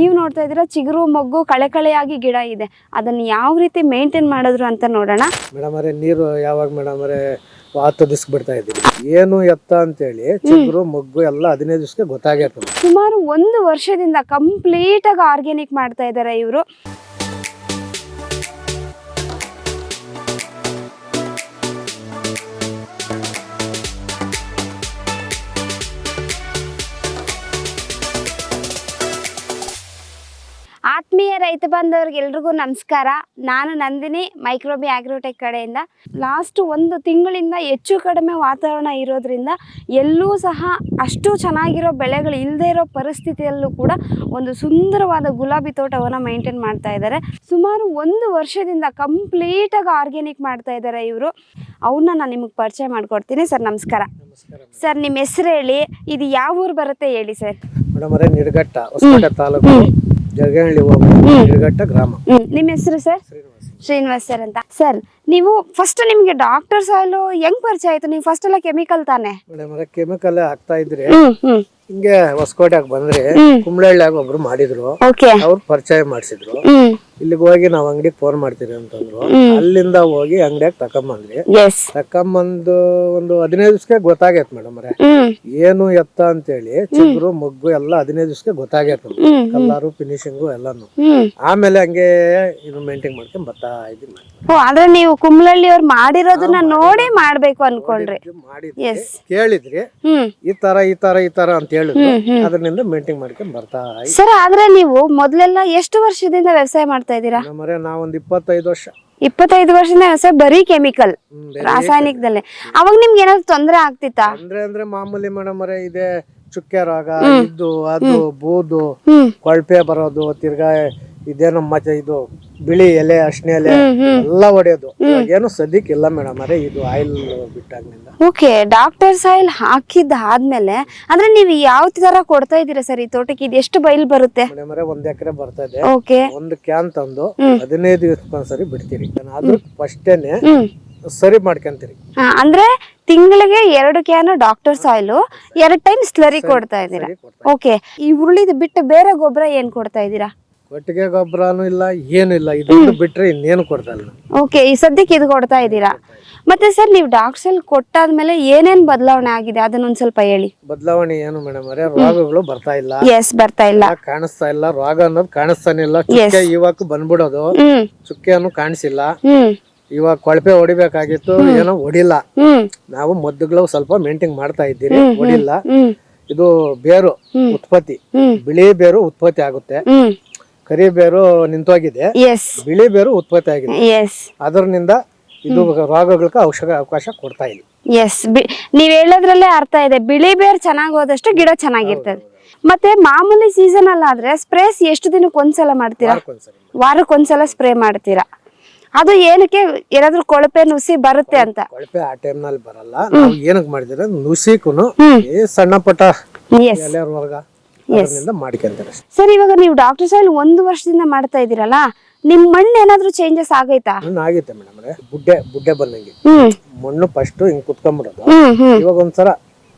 ನೀವು ನೋಡ್ತಾ ಇದ್ದೀರಾ ಚಿಗುರು ಮೊಗ್ಗು ಕಳೆ ಕಳೆಯಾಗಿ ಗಿಡ ಇದೆ. ಅದನ್ನು ಯಾವ ರೀತಿ ಮೇಂಟೈನ್ ಮಾಡಿದ್ರು ಅಂತ ನೋಡೋಣ. ಮೇಡಮ್ ಅವರೇ ನೀರು ಯಾವಾಗ ಮೇಡಮ್ ಅವರೇ ಹತ್ತು ದಿವ್ಸ ಬಿಡ್ತಾ ಇದ್ದೀವಿ ಏನು ಎತ್ತ ಅಂತ ಹೇಳಿ ಚಿಗುರು ಮೊಗ್ಗು ಎಲ್ಲ ಹದಿನೈದು ದಿವ್ಸಕ್ಕೆ ಗೊತ್ತಾಗಿರ್ತದೆ ಸುಮಾರು ಒಂದು ವರ್ಷದಿಂದ ಕಂಪ್ಲೀಟ್ ಆಗಿ ಆರ್ಗ್ಯಾನಿಕ್ ಮಾಡ್ತಾ ಇದ್ದಾರೆ ಇವರು. ರೈತ ಬಂದವ್ರಿಗೆಲ್ರಿಗೂ ಎಲ್ರಿಗೂ ನಮಸ್ಕಾರ. ನಾನು ನಂದಿನಿ ಮೈಕ್ರೋಬಿ ಆಗ್ರೋಟೆಕ್ ಕಡೆಯಿಂದ. ಲಾಸ್ಟ್ ಒಂದು ತಿಂಗಳಿಂದ ಹೆಚ್ಚು ಕಡಿಮೆ ವಾತಾವರಣ ಇರೋದ್ರಿಂದ ಎಲ್ಲೂ ಸಹ ಅಷ್ಟು ಚೆನ್ನಾಗಿರೋ ಬೆಳೆಗಳು ಇಲ್ಲದೆ ಇರೋ ಪರಿಸ್ಥಿತಿಯಲ್ಲೂ ಕೂಡ ಒಂದು ಸುಂದರವಾದ ಗುಲಾಬಿ ತೋಟವನ್ನು ಮೈಂಟೈನ್ ಮಾಡ್ತಾ ಇದ್ದಾರೆ. ಸುಮಾರು ಒಂದು ವರ್ಷದಿಂದ ಕಂಪ್ಲೀಟಾಗಿ ಆರ್ಗ್ಯಾನಿಕ್ ಮಾಡ್ತಾ ಇದ್ದಾರೆ ಇವರು. ಅವನ್ನ ನಾನು ನಿಮಗೆ ಪರಿಚಯ ಮಾಡಿಕೊಡ್ತೀನಿ. ಸರ್ ನಮಸ್ಕಾರ. ಸರ್ ನಿಮ್ಮ ಹೆಸರು ಹೇಳಿ. ಇದು ಯಾವ ಊರು ಬರುತ್ತೆ ಹೇಳಿ ಸರ್? ಮೇಡಮ್ ನಿಡಘಟ್ಟ ಹೊಸಪೇಟೆ ತಾಲೂಕು. ನಿಡಘಟ್ಟ ಗ್ರಾಮ. ಹ್ಮ್. ನಿಮ್ಮ ಹೆಸರು ಸರ್? ಶ್ರೀನಿವಾಸ್ ಸರ್ ಅಂತ. ಸರ್ ನೀವು ಫಸ್ಟ್ ನಿಮ್ಗೆ ಡಾಕ್ಟರ್ ಸಾಯಿಲು ಹೆಂಗ್ ಪರಿಚಯ ಆಯ್ತು? ನೀವು ಫಸ್ಟ್ ಎಲ್ಲ ಕೆಮಿಕಲ್ ತಾನೆ? ಮೇಡಮ್ ಕೆಮಿಕಲ್ ಹಾಕ್ತಾ ಇದ್ರೆ ಹ್ಮ್ ಹ್ಮ್. ಹಿಂಗೆ ಹೊಸಕೋಟೆಗೆ ಬಂದ್ರೆ. ಕುಂಬಳಹಳ್ಳಿಯಾಗ ಒಬ್ರು ಮಾಡಿದ್ರು. ಓಕೆ ಅವ್ರು ಪರಿಚಯ ಮಾಡಿಸಿದ್ರು. ಹ್ಮ್. ಇಲ್ಲಿಗೆ ಹೋಗಿ ನಾವು ಅಂಗಡಿಗೆ ಫೋನ್ ಮಾಡ್ತೀರಿ ಅಂತಂದ್ರು. ಅಲ್ಲಿಂದ ಹೋಗಿ ಅಂಗಡಿಯಾಗ ತಕೊಂಬಂದ್ರಿ ಎಸ್ ತಕೊಂಬಂದು ಒಂದು ಹದಿನೈದು ದಿವಸಕ್ಕೆ ಗೊತ್ತಾಗೈತ್ ಮೇಡಮ್ ಅವರೇ. ಏನು ಎತ್ತ ಅಂತೇಳಿ ಚಿಗುರು ಮೊಗ್ಗು ಎಲ್ಲ ಹದಿನೈದು ದಿವ್ಸಕ್ಕೆ ಗೊತ್ತಾಗೈತ್ ಕಲ್ಲಾರು ಫಿನಿಶಿಂಗು ಎಲ್ಲಾನು. ಆಮೇಲೆ ಹಂಗೆ ಇದು ಮೇಂಟೈನ್ ಮಾಡ್ಕೊಂಡ್ ಬರ್ತಾ ಇದೀನಿ madam. ಓ ಆದ್ರೆ ನೀವು ಕುಂಬ್ಳಳ್ಳಿ ಅವ್ರು ಮಾಡಿರೋದನ್ನ ನೋಡಿ ಮಾಡ್ಬೇಕು ಅನ್ಕೊಂಡ್ರಿ ಇದು ಮಾಡಿದ್ರಿ ಎಸ್ ಕೇಳಿದ್ರಿ. ಹ್ಮ್. ಈ ತರ ಈ ತರ ಈ ತರ ಅಂತ ಹೇಳಿದ್ರು. ಅದ್ರಿಂದ ಮೇಂಟೈನ್ ಮಾಡ್ಕೊಂಡ್ ಬರ್ತಾ ಸರ್ ಆದ್ರೆ ನೀವು ಮೊದ್ಲೆಲ್ಲ ಎಷ್ಟು ವರ್ಷದಿಂದ ವ್ಯವಸಾಯ ಮಾಡ್ತಾ ಇದ್ದೀರಾ? ನಾವ್ ನಾವೊಂದ್ ಇಪ್ಪತ್ತೈದು ವರ್ಷ. ಇಪ್ಪತ್ತೈದು ವರ್ಷದಿಂದ ವ್ಯವಸಾಯ ಬರೀ ಕೆಮಿಕಲ್ ರಾಸಾಯನಿಕದಲ್ಲೇ. ಅವಾಗ ನಿಮ್ಗೆ ಏನಾದ್ರು ತೊಂದರೆ ಆಗ್ತಿತ್ತಾ? ಅಂದ್ರೆ ಅಂದ್ರೆ ಮಾಮೂಲಿ ಮೇಡಮ್ ಇದೆ ಚುಕ್ಕೆ ರೋಗ ಇದು ಅದು ಬೂದು ಕೊಳಪೆ ಕೊಳ್ಪೆ ಬರೋದು ತಿರ್ಗಾ ಇದೇನೋ ಮಜ ಇದು ಬಿಳಿ ಎಲೆ ಅಶ್ನೆ ಎಲೆ ಎಲ್ಲ ಹೊಡೆಯೋದು ಏನು ಸದ್ಯಕ್ಕೆ ಇಲ್ಲ ಮೇಡಮ್ ಅರೆ ಇದು ಆಯಿಲ್ ಬಿಟ್ಟಾಗ್ಲಿಂದ ಓಕೆ ಡಾಕ್ಟರ್ ಸಾಯಿಲ್ ಹಾಕಿದ ಆದ್ಮೇಲೆ ಅಂದ್ರೆ ನೀವು ಯಾವ ತರ ಕೊಡ್ತಾ ಇದ್ದೀರಾ ಸರ್ ಈ ತೋಟಕ್ಕೆ? ಇದು ಎಷ್ಟು ಬೈಲ್ ಬರುತ್ತೆ? ಮೇಡಮ್ ಒಂದ್ ಎಕರೆ ಬರ್ತಾ ಇದೆ. ಓಕೆ. ಒಂದು ಕ್ಯಾನ್ ತಂದು. ಹದಿನೈದು ದಿವಸಕ್ಕೊಂದ್ಸರಿ ಬಿಡ್ತೀರಿ. ಅದ್ರ ಫಸ್ಟ್ ಹ್ಮ್. ಸರಿ ಮಾಡ್ಕೊಂತೀರಿ. ಅಂದ್ರೆ ತಿಂಗಳಿಗೆ ಎರಡು ಕ್ಯಾನ್ ಡಾಕ್ಟರ್ ಸಾಯಿಲ್ ಎರಡು ಟೈಮ್ ಸ್ಲರಿ ಕೊಡ್ತಾ ಇದ್ದೀರಾ? ಓಕೆ ಈ ಉರುಳಿದ ಬಿಟ್ಟು ಬೇರೆ ಗೊಬ್ಬರ ಏನ್ ಕೊಡ್ತಾ ಇದ್ದೀರಾ? ಕೊಟ್ಟಿಗೆ ಗೊಬ್ಬರನು ಇಲ್ಲ ಏನು ಇಲ್ಲ. ಇದು ಬಿಟ್ರೆ ಇನ್ನೇನು ಕೊಡ್ತಲ್ಲ. ಓಕೆ ಈ ಸದ್ಯಕ್ಕೆ ಇದು ಕೊಡ್ತಾ ಇದ್ದೀರಾ? ಮತ್ತೆ ಸರ್ ನೀವು ಡಾಕ್ಟರ್ ಕೊಟ್ಟಾದ ಕೊಟ್ಟಾದ್ಮೇಲೆ ಏನೇನ್ ಬದಲಾವಣೆ ಆಗಿದೆ? ಅದನ್ನ ಒಂದ್ ಸ್ವಲ್ಪ ಹೇಳಿ. ಬದಲಾವಣೆ ಏನು ಮೇಡಮ್ ಅವರೇ ರೋಗಗಳು ಬರ್ತಾ ಇಲ್ಲ. ಎಸ್ ಬರ್ತಾ ಇಲ್ಲ. ಕಾಣಿಸ್ತಾ ಇಲ್ಲ. ರೋಗ ಅನ್ನೋದು ಕಾಣಿಸ್ತಾನೆ ಇಲ್ಲ. ಚುಕ್ಕೆ ಇವಾಗ ಬಂದ್ಬಿಡೋದು. ಹ್ಮ್. ಚುಕ್ಕೆ ಅನ್ನು ಕಾಣಿಸಿಲ್ಲ ಇವಾಗ ಕೊಳಪೆ ಹೊಡಿಬೇಕಾಗಿತ್ತು. ಏನೋ ಹೊಡಿಲ್ಲ. ನಾವು ಮದ್ದುಗಳು ಸ್ವಲ್ಪ ಮೇಂಟೈನ್ ಮಾಡ್ತಾ ಇದ್ದೀರಿ. ಹೊಡಿಲ್ಲ. ಇದು ಬೇರು ಉತ್ಪತ್ತಿ. ಬಿಳಿ ಬೇರು ಉತ್ಪತ್ತಿ ಆಗುತ್ತೆ. ಕರಿ ಬೇರು ನಿಂತೋಗಿದೆ. ಎಸ್ ಬಿಳಿ ಬೇರು ಉತ್ಪತ್ತಿ ಆಗಿದೆ. ಎಸ್ ಅದರಿಂದ ಇದು ರೋಗಗಳಿಗೆ ಔಷಧ ಅವಕಾಶ ಕೊಡ್ತಾ ಇಲ್ಲ. ಎಸ್ ನೀವ್ ಹೇಳೋದ್ರಲ್ಲೇ ಅರ್ಥ ಇದೆ. ಬಿಳಿ ಬೇರ್ ಚೆನ್ನಾಗ್ ಹೋದಷ್ಟು ಗಿಡ ಚೆನ್ನಾಗಿರ್ತದೆ. ಮತ್ತೆ ಮಾಮೂಲಿ ಸೀಸನ್ ಅಲ್ಲಾದ್ರೆ ಸ್ಪ್ರೇಸ್ ಎಷ್ಟು ದಿನಕ್ಕೆ ಒಂದ್ಸಲ ಮಾಡ್ತೀರಾ? ವಾರಕ್ಕೆ ಒಂದ್ಸಲ ಸ್ಪ್ರೇ ಮಾಡ್ತೀರಾ? ಅದು ಏನಕ್ಕೆ ಏನಾದ್ರೂ ಕೊಳಪೆ ನುಸಿ ಬರುತ್ತೆ ಅಂತ? ಕೊಳಪೆ ಆ ಟೈಮ್ನಲ್ಲಿ ಬರಲ್ಲ. ನಾವು ಏನಕ್ಕೆ ಮಾಡಿದ್ರೆ ನುಸಿ ಕುನು ಈ ಸಣ್ಣ ಪುಟ್ಟ ಎಸ್ ಎಲೆ ರೋಗ ಅದರಿಂದ ಮಾಡ್ಕೊಂತಾರೆ ಸರ್ ಇವಾಗ ನೀವು ಡಾಕ್ಟರ್ ಸಾಯಿಲ್ ಒಂದು ವರ್ಷದಿಂದ ಮಾಡ್ತಾ ಇದೀರಲ್ಲ ನಿಮ್ ಮಣ್ಣು ಏನಾದ್ರೂ ಚೇಂಜಸ್ ಆಗೈತಾ? ಮಣ್ಣು ಆಗೈತೆ ಮೇಡಮ್ ಬುಡ್ಡೆ ಬುಡ್ಡೆ ಬಂದಂಗೆ. ಹ್ಮ್. ಮಣ್ಣು ಫಸ್ಟ್ ಹಿಂಗ್ ಕುತ್ಕೊಂಡ್ಬಿಡೋದು. ಹ್ಮ್ ಹ್ಮ್. ಇವಾಗ ಒಂದ್ಸಲ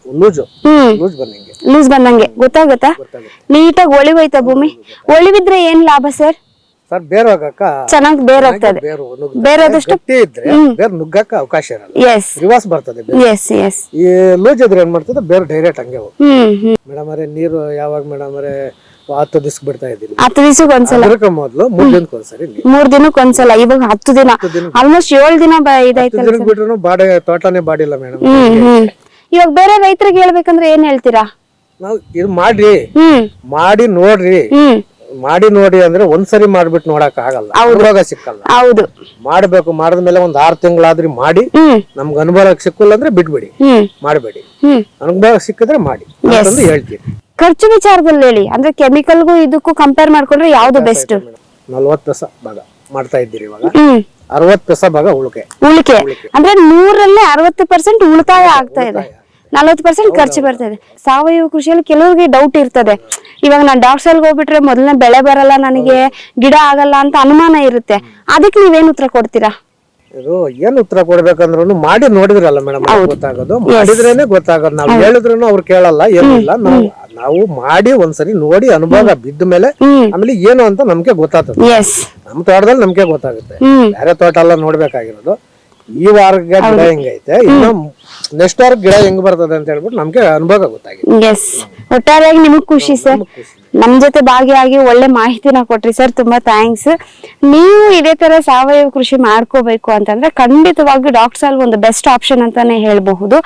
ಲೂಜು ಹ್ಮ್. ಬಂದಂಗೆ. ಲೂಸ್ ಬಂದಂಗೆ. ಗೊತ್ತಾಗುತ್ತಾ? ಗೊತ್ತಾಗುತ್ತೆ. ನೀಟಾಗಿ ಒಳಿವೈತಾ ಭೂಮಿ? ಒಳಿವಿದ್ರೆ ಏನ್ ಲಾಭ ಸರ್? ಸರ್ ಬೇರೆ ಹೋಗಕ್ಕ? ಚೆನ್ನಾಗಿ ಬೇರ್ ಹೋಗ್ತದೆ. ಬೇರು ನುಗ್ಗುತ್ತೆ. ಬೇರೋದಷ್ಟು ಗಟ್ಟಿ ಇದ್ರೆ ಬೇರೆ ನುಗ್ಗಕ್ಕ ಅವಕಾಶ ಇರಲ್ಲ. ಎಸ್ ರಿವರ್ಸ್ ಬರ್ತದೆ ಬೇರೆ. ಎಸ್ ಎಸ್ ಈ ಲೂಜ್ ಇದ್ರೆ ಏನ್ ಮಾಡ್ತದೆ? ಬೇರ್ ಡೈರೆಕ್ಟ್ ಹಂಗೆ ಹೋಗುತ್ತೆ ಹ್ಮ್ ಹ್ಮ್. ಮೇಡಮ್ ಅವರೇ ನೀರು ಯಾವಾಗ ಮೇಡಮ್ ಅವರೇ ಹತ್ತು ದಿವ್ಸ ಬಿಡ್ತಾ ಇದ್ದೀನಿ. ಹತ್ತು ದಿವಸಕ್ಕೆ ಒಂದ್ಸಲ. ಅದಕ್ಕೆ ಮೊದಲು ಮೂರ್ ದಿನಕ್ಕೆ ಒಂದ್ಸರಿ ನೀರು. ಮೂರ್ ದಿನಕ್ಕೆ ಒಂದ್ಸಲ ಇವಾಗ ಹತ್ತು ದಿನ. ಹತ್ತು ದಿನ. ಆಲ್ಮೋಸ್ಟ್ ಏಳು ದಿನ ಬ- ಹತ್ತು ಇದಾಯ್ತಲ್ಲ ದಿನಕ್ಕೆ ಬಿಟ್ರು ಬಾಡಿ ತೋಟನೇ ಬಾಡಿಲ್ಲ ಮೇಡಮ್. ಹ್ಮ್ ಹ್ಮ್. ಇವಾಗ ಬೇರೆ ರೈತರಿಗೆ ಹೇಳ್ಬೇಕಂದ್ರೆ ಏನ್ ಹೇಳ್ತೀರಾ? ನಾವು ಇದು ಮಾಡ್ರಿ. ಹ್ಮ್. ಮಾಡಿ ನೋಡ್ರಿ. ಹ್ಮ್. ಮಾಡಿ ನೋಡಿ ಅಂದ್ರೆ ಒಂದ್ಸರಿ ಮಾಡ್ಬಿಟ್ಟು ನೋಡಕ್ ಆಗಲ್ಲ. ರೋಗ ಸಿಕ್ಕಲ್ಲ. ಹೌದು. ಮಾಡ್ಬೇಕು ಮಾಡಿದ್ಮೇಲೆ ಒಂದ್ ಆರ್ ತಿಂಗಳಾದ್ರಿ ಮಾಡಿ ನಮ್ಗ ಅನುಭವ ಸಿಕ್ಕಲ್ಲ ಅಂದ್ರೆ ಬಿಟ್ಬಿಡಿ. ಮಾಡಬೇಡಿ. ಅನುಭವ ಸಿಕ್ಕಿದ್ರೆ ಮಾಡಿ. ಅಂತಂದು ಹೇಳ್ತೀನಿ ಖರ್ಚು ವಿಚಾರದಲ್ಲಿ ಹೇಳಿ. ಅಂದ್ರೆ ಕೆಮಿಕಲ್ಗೂ ಇದಕ್ಕೂ ಕಂಪೇರ್ ಮಾಡ್ಕೊಂಡ್ರೆ ಯಾವ್ದು ಬೆಸ್ಟ್ ನಲ್ವತ್ತು ದಸ ಭಾಗ ಮಾಡ್ತಾ ಇದ್ದೀರಿ ಇವಾಗ. ಅರವತ್ತು ಪೈಸಾ ಭಾಗ ಉಳಿಕೆ. ಉಳಿಕೆ. ಅಂದ್ರೆ ನೂರಲ್ಲೇ ಅರವತ್ತು ಪರ್ಸೆಂಟ್ ಉಳಿತಾಯ ಆಗ್ತಾ ಇದೆ. ನಲವತ್ತು ಪರ್ಸೆಂಟ್ ಖರ್ಚು ಬರ್ತದೆ. ಸಾವಯವ ಕೃಷಿಯಲ್ಲಿ ಕೆಲವರಿಗೆ ಡೌಟ್ ಇರ್ತದೆ. ಇವಾಗ ನಾನು ಡಾಕ್ಟರ್ಗೆ ಹೋಗ್ಬಿಟ್ರೆ ಮೊದಲನೇ ಬೆಳೆ ಬರಲ್ಲ ನನಗೆ ಗಿಡ ಆಗಲ್ಲ ಅಂತ ಅನುಮಾನ ಇರುತ್ತೆ. ಅದಕ್ಕೆ ನೀವೇನು ಉತ್ತರ ಕೊಡ್ತೀರಾ? ಇದು ಏನ್ ಉತ್ತರ ಕೊಡ್ಬೇಕಂದ್ರು ಮಾಡಿ ನೋಡಿದ್ರಲ್ಲ ಮೇಡಮ್ ಗೊತ್ತಾಗೋದು. ಮಾಡಿದ್ರೇನೆ ಗೊತ್ತಾಗೋದು. ನಾವು ಹೇಳಿದ್ರು ಅವ್ರು ಕೇಳಲ್ಲ ಏನಿಲ್ಲ. ನಾವು ನಾವು ಮಾಡಿ ಒಂದ್ಸರಿ ನೋಡಿ ಅನುಭವ ಬಿದ್ದ ಮೇಲೆ ಆಮೇಲೆ ಏನು ಅಂತ ನಮ್ಗೆ ಗೊತ್ತಾಗ್ತದೆ. ನಮ್ ತೋಟದಲ್ಲಿ ನಮ್ಗೆ ಗೊತ್ತಾಗುತ್ತೆ. ಬೇರೆ ತೋಟ ಎಲ್ಲ ನೋಡ್ಬೇಕಾಗಿರೋದು. ಈ ವಾರ ಗಿಡ ಹೆಂಗೈತೆ? ಇನ್ನು ನೆಕ್ಸ್ಟ್ ವಾರ ಗಿಡ ಹೆಂಗ್ ಬರ್ತದೆ ಅಂತ ಹೇಳ್ಬಿಟ್ಟು ನಮ್ಗೆ ಅನುಭವ ಗೊತ್ತಾಗಿದೆ. ಎಸ್ ಒಟ್ಟಾರೆಯಾಗಿ ನಿಮಗ್ ಖುಷಿ ಸರ್. ನಮ್ ಜೊತೆ ಭಾಗಿಯಾಗಿ ಒಳ್ಳೆ ಮಾಹಿತಿನ ಕೊಟ್ರಿ ಸರ್, ತುಂಬಾ ಥ್ಯಾಂಕ್ಸ್ ನೀವು ಇದೇ ತರ ಸಾವಯವ ಕೃಷಿ ಮಾಡ್ಕೋಬೇಕು ಅಂತಂದ್ರೆ ಖಂಡಿತವಾಗಿ ಡಾಕ್ಟರ್ ಅಲ್ಲಿ ಒಂದು ಬೆಸ್ಟ್ ಆಪ್ಷನ್ ಅಂತಾನೆ ಹೇಳಬಹುದು.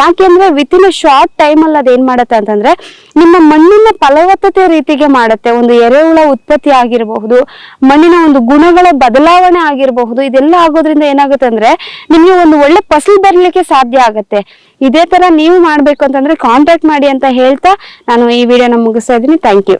ಯಾಕೆಂದ್ರೆ ವಿತ್ ಇನ್ ಶಾರ್ಟ್ ಟೈಮ್ ಅಲ್ಲಿ ಅದೇನ್ ಮಾಡತ್ತೆ ಅಂತಂದ್ರೆ ನಿಮ್ಮ ಮಣ್ಣಿನ ಫಲವತ್ತತೆ ರೀತಿಗೆ ಮಾಡುತ್ತೆ. ಒಂದು ಎರೆಹುಳ ಉತ್ಪತ್ತಿ ಆಗಿರಬಹುದು, ಮಣ್ಣಿನ ಒಂದು ಗುಣಗಳ ಬದಲಾವಣೆ ಆಗಿರಬಹುದು, ಇದೆಲ್ಲ ಆಗೋದ್ರಿಂದ ಏನಾಗುತ್ತೆ ಅಂದ್ರೆ ನಿಮ್ಗೆ ಒಂದು ಒಳ್ಳೆ ಫಸಲು ಬರ್ಲಿಕ್ಕೆ ಸಾಧ್ಯ ಆಗತ್ತೆ. ಇದೇ ತರ ನೀವು ಮಾಡ್ಬೇಕು ಅಂತಂದ್ರೆ ಕಾಂಟ್ಯಾಕ್ಟ್ ಮಾಡಿ ಅಂತ ಹೇಳ್ತಾ ನಾನು ಈ ವಿಡಿಯೋನ ಮುಗಿಸ್ತಾ ಇದ್ದೀನಿ. Thank you